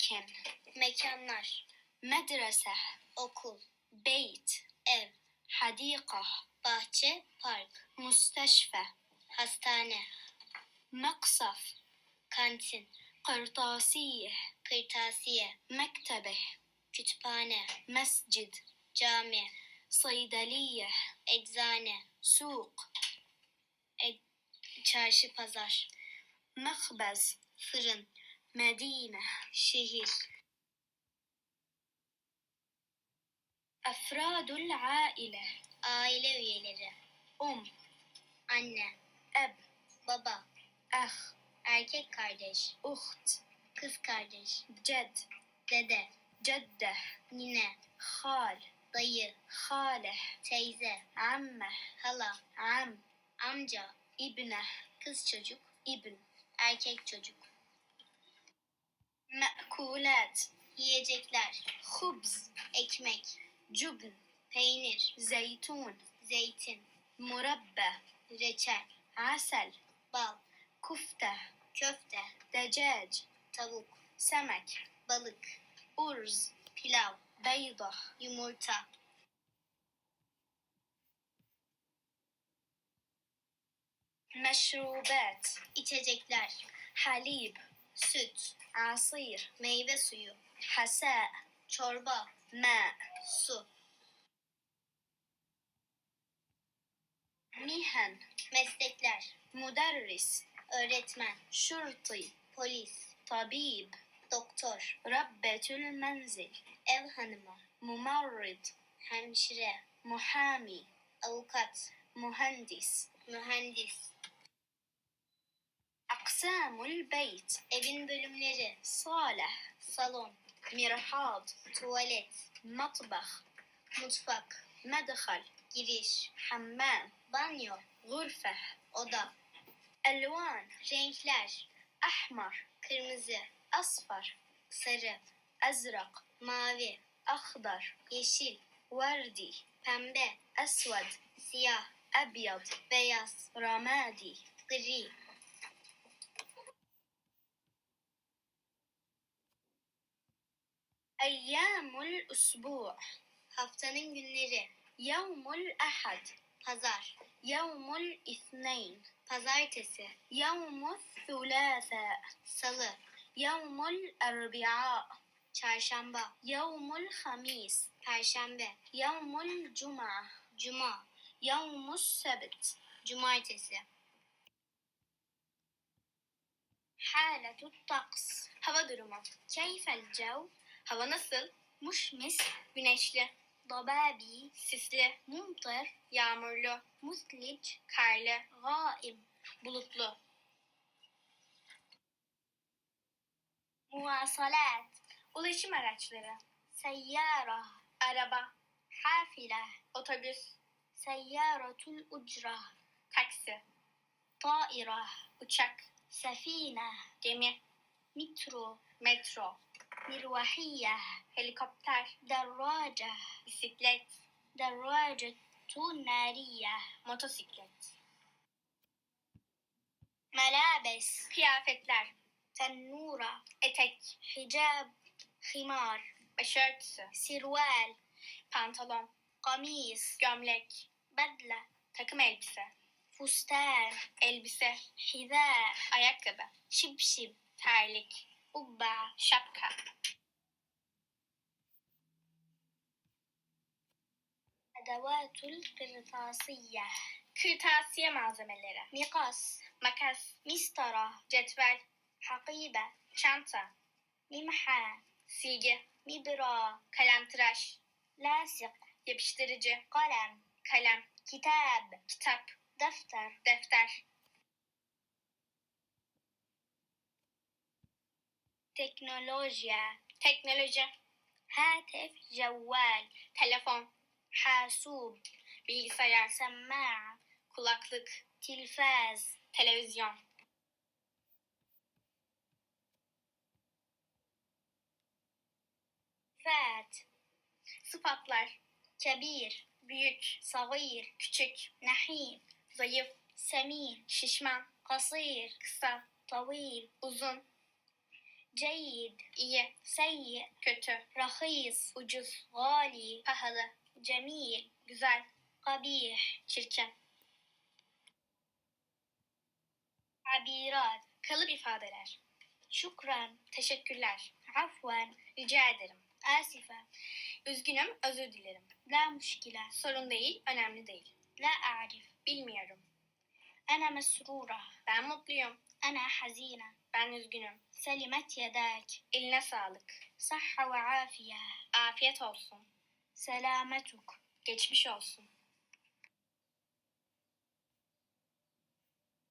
Mekan, mekanlar. Medrese, okul. Beyt, ev. Hadika, bahçe, park. Musteşfe, hastane. Maksaf, kantin. Kırtasiye, kırtasiye. Mektebe, kütüphane. Mescid, cami. Saydaliye, eczane. Suk, ed çarşı pazar. Mekbez, fırın. Medine, şehir. Efradul aile, aile üyeleri. Um, anne. Eb, baba. Ah, erkek kardeş. Uht, kız kardeş. Ced, dede. Cedde, nine. Hal, dayı. Hale, teyze. Amme, hala. Am, amca. İbne, kız çocuk. İbn, erkek çocuk. Mekulet. Yiyecekler. Hubz. Ekmek. Cubn. Peynir. Zeytun. Zeytin. Murabbe. Reçel. Asel. Bal. Kufte. Köfte. Decec. Tavuk. Semek. Balık. Urz. Pilav. Beyda. Yumurta. Meşrubat. içecekler. Halib süt, asir, meyve suyu, hase, çorba, me, su. Mihen, meslekler, müderris, öğretmen, şurti, polis, tabib, doktor, rabbetül menzil, ev hanımı, mumarrid, hemşire, muhami, avukat, mühendis, mühendis. Aksamul beyt, evin bölümleri. Salah, salon. Mirhab, tuvalet. Matbah, mutfak. Medhal, giriş. Hammam, banyo. Gurfe, oda. Elvan, renkler. Ahmar, kırmızı. Asfar, sarı. Azrak, mavi. Akhdar, yeşil. Verdi, pembe. Esved, siyah. Ebyad, beyaz. Ramadi, gri. Eyyamul usbu' haftanın günleri. Yevmul ahad pazar. Yevmul isneyn pazartesi. Yevmul thulâfe salı. Yevmul erbi'a çarşamba. Yevmul hamis perşembe. Yevmul cuma cuma. Yevmus sebt cumartesi. Haletut taks hava durumu. Keyfel cev Hava nasıl? Muş mis, güneşli. Dababi, sisli. Mumtar, yağmurlu. Muslic, karlı. Gaim, bulutlu. Muvasalat, ulaşım araçları. Seyyara, araba. Hafile, otobüs. Seyyaratul ucra, taksi. Taira, uçak. Sefine, gemi. Metro, metro. مروحية helikopter دراجة bisiklet دراجة نارية motosiklet ملابس kıyafetler تنورة etek حجاب خمار başörtüsü سروال pantolon قميص gömlek بدلة takım elbise فستان elbise حذاء ayakkabı şipşip terlik Ubba, şapka. Edevatul kırtasiye. Kırtasiye malzemeleri. Mikas. Makas. Mistara. Cetvel. Hakibe. Çanta. Mimha. Silgi. Mibra. Kalemtıraş. Lasik. Yapıştırıcı. Kalem. Kalem. Kitab. Kitap. Defter. Defter. teknolojiya teknoloji هاتف جوال telefon حاسوب bilgisayar سماعة kulaklık تلفاز televizyon فات sıfatlar كبير büyük صغير küçük نحيف zayıf سمين şişman قصير kısa طويل uzun Ceyid, iyi. Seyyi, kötü. Rahis, ucuz. Gali, pahalı. Cemil, güzel. Kabih, çirkin. Abirat, kalıp ifadeler. Şükran, teşekkürler. Afven, rica ederim. Asife, üzgünüm, özür dilerim. La müşkile, sorun değil, önemli değil. La arif, bilmiyorum. Ana mesrura, ben mutluyum. Ana hazine, ben üzgünüm. Selimet yedek. Eline sağlık. Sahha ve afiye. Afiyet olsun. Selametuk. Geçmiş olsun.